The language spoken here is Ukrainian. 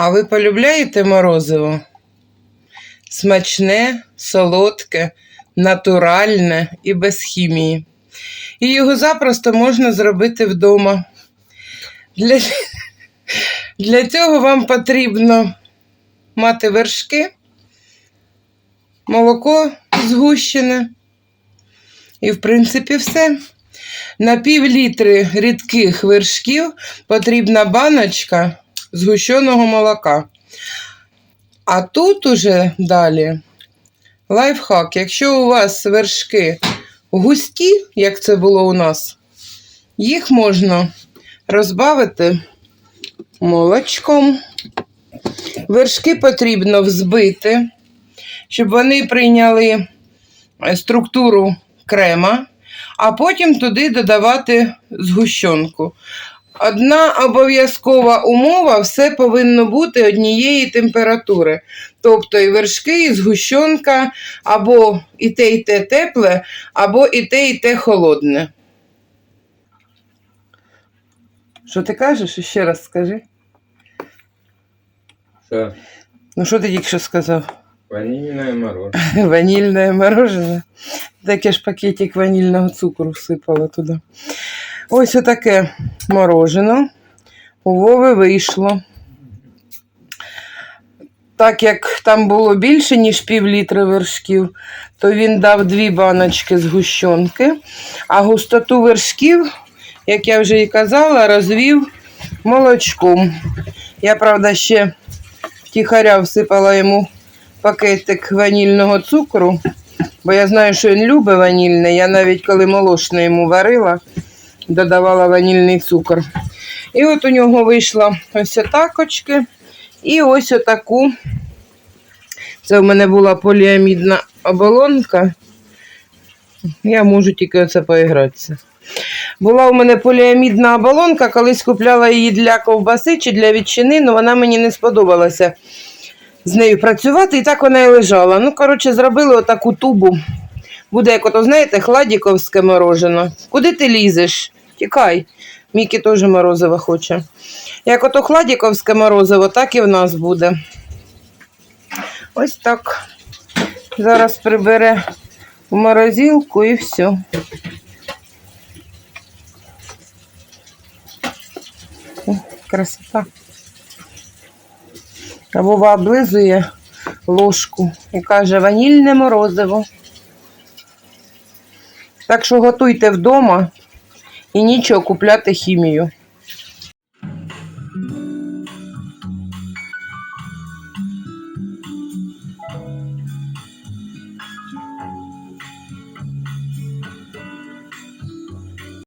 А ви полюбляєте морозиво? Смачне, солодке, натуральне і без хімії. І його запросто можна зробити вдома. Для, для цього вам потрібно мати вершки, молоко згущене. І, в принципі, все. На пів літри рідких вершків потрібна баночка згущеного молока. А тут уже далі лайфхак. Якщо у вас вершки густі, як це було у нас, їх можна розбавити молочком. Вершки потрібно взбити, щоб вони прийняли е, структуру крема, а потім туди додавати згущенку. Одна обов'язкова умова все повинно бути однієї температури. Тобто і вершки, і згущенка, або і те, і те тепле, або і те, і те холодне. Що ти кажеш? Ще раз скажи. Что? Ну, що ти тільки що сказав? Ванильное мороженое. Ванільне морожене. Так я ж пакетик ванільного цукру всипала туди. Ось отаке морожено. У Вови вийшло. Так як там було більше, ніж пів літра вершків, то він дав дві баночки згущенки, а густоту вершків, як я вже і казала, розвів молочком. Я, правда, ще втіхаря всипала йому пакетик ванільного цукру, бо я знаю, що він любить ванільне. Я навіть коли молочне йому варила, додавала ванільний цукор. І от у нього вийшла ось отакочки. І ось отаку. Це в мене була поліамідна оболонка. Я можу тільки оце поігратися. Була у мене поліамідна оболонка, колись купляла її для ковбаси чи для ветчини, але вона мені не сподобалася з нею працювати, і так вона і лежала. Ну, коротше, зробили отаку тубу. Буде, як ото, знаєте, хладіковське морожено. Куди ти лізеш? Тікай. Мікі теж морозиво хоче. Як ото хладіковське морозиво, так і в нас буде. Ось так. Зараз прибере в морозилку і все. Красота. Вова облизує ложку і каже ванільне морозиво. Так що готуйте вдома і нічого купляти хімію.